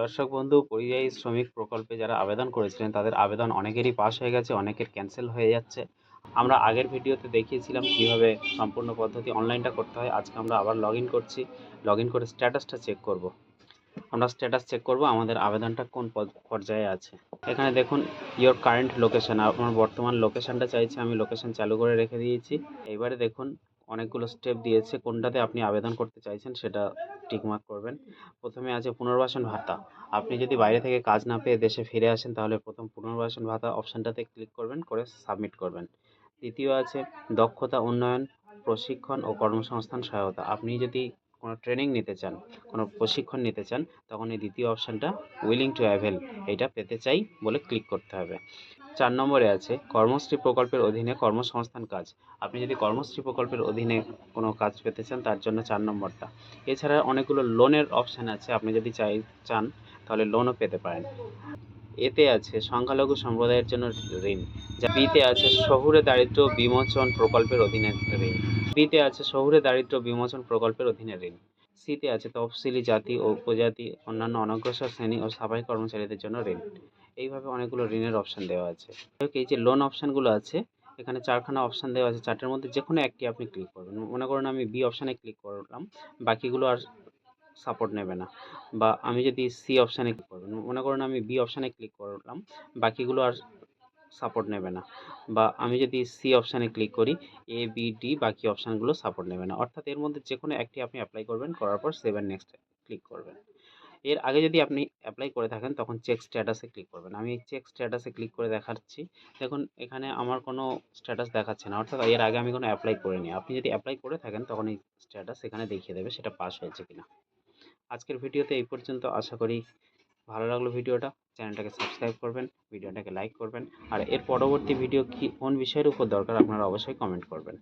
দর্শক বন্ধু, পরিযায়ী শ্রমিক প্রকল্পে যারা আবেদন করেছিলেন, তাদের আবেদন অনেকেরই পাস হয়ে গেছে, অনেকের ক্যান্সেল হয়ে যাচ্ছে। আমরা আগের ভিডিওতে দেখিয়েছিলাম কীভাবে সম্পূর্ণ পদ্ধতি অনলাইনটা করতে হয়। আজকে আমরা আবার লগ করছি। লগ করে স্ট্যাটাসটা চেক করব। আমরা স্ট্যাটাস চেক করব আমাদের আবেদনটা কোন পর্যায়ে আছে। এখানে দেখুন ইয়োর কারেন্ট লোকেশান আপনার বর্তমান লোকেশানটা চাইছে, আমি লোকেশন চালু করে রেখে দিয়েছি। এবারে দেখুন অনেকগুলো স্টেপ দিয়েছে, কোনটাতে আপনি আবেদন করতে চাইছেন সেটা টিকমার্ক করবেন। প্রথমে আছে পুনর্বাসন ভাতা। আপনি যদি বাইরে থেকে কাজ না পেয়ে দেশে ফিরে আসেন, তাহলে প্রথম পুনর্বাসন ভাতা অপশানটাতে ক্লিক করবেন, করে সাবমিট করবেন। দ্বিতীয় আছে দক্ষতা উন্নয়ন, প্রশিক্ষণ ও কর্মসংস্থান সহায়তা। আপনি যদি কোনো ট্রেনিং নিতে চান, কোনো প্রশিক্ষণ নিতে চান, তখন এই দ্বিতীয় অপশানটা উইলিং টু অ্যাভেল এইটা পেতে চাই বলে ক্লিক করতে হবে। চার নম্বরে আছে কর্মশ্রী প্রকল্পের অধীনে কর্মসংস্থান কাজ। আপনি যদি কর্মশ্রী প্রকল্পের অধীনে কোনো কাজ পেতে চান, তার জন্য চার নম্বরটা। এছাড়া অনেকগুলো লোনের অপশান আছে, আপনি যদি চাই, চান, তাহলে লোনও পেতে পারেন। এতে আছে সংখ্যালঘু সম্প্রদায়ের জন্য ঋণ, যা বিতে আছে শহুরে দারিদ্র্য বিমোচন প্রকল্পের অধীনে ঋণ, বিতে আছে শহুরে দারিদ্র্য বিমোচন প্রকল্পের অধীনে ঋণ, সিতে আছে তফসিলি জাতি ও উপজাতি, অন্যান্য অনগ্রসর শ্রেণি ও সাফাই কর্মচারীদের জন্য ঋণ, এইভাবে অনেকগুলো ঋণের অপশান দেওয়া আছে। এই যে লোন অপশানগুলো আছে, এখানে চারখানা অপশান দেওয়া আছে, চারটের মধ্যে যে কোনো একটি আপনি ক্লিক করবেন। মনে করুন আমি বি অপশানে ক্লিক করলাম, বাকিগুলো আর সাপোর্ট নেবে না। বা আমি যদি সি অপশানে ক্লিক করবেন মনে করুন আমি বি অপশানে ক্লিক করলাম, বাকিগুলো আর সাপোর্ট নেবে না। বা আমি যদি সি অপশানে ক্লিক করি এ বি ডি বাকি অপশানগুলো সাপোর্ট নেবে না। অর্থাৎ এর মধ্যে যে কোনো একটি আপনি অ্যাপ্লাই করবেন, করার পর সেভেন নেক্সট ক্লিক করবেন। এর আগে যদি আপনি অ্যাপ্লাই করে থাকেন, তখন চেক স্ট্যাটাসে ক্লিক করবেন। আমি চেক স্ট্যাটাসে ক্লিক করে দেখাচ্ছি। দেখুন, এখানে আমার কোনো স্ট্যাটাস দেখাচ্ছে না। অর্থাৎ এর আগে আমি কোনো অ্যাপ্লাই করিনি। আপনি যদি অ্যাপ্লাই করে থাকেন, তখন এই স্ট্যাটাস এখানে দেখিয়ে দেবে, সেটা পাস হয়েছে কিনা। আজকের ভিডিওতে এই পর্যন্ত। আশা করি ভালো লাগল ভিডিওটা। চ্যানেলটাকে সাবস্ক্রাইব করবেন, ভিডিওটাকে লাইক করবেন। আর এর পরবর্তী ভিডিও কি কোন বিষয়ের উপর দরকার আপনারা অবশ্যই কমেন্ট করবেন।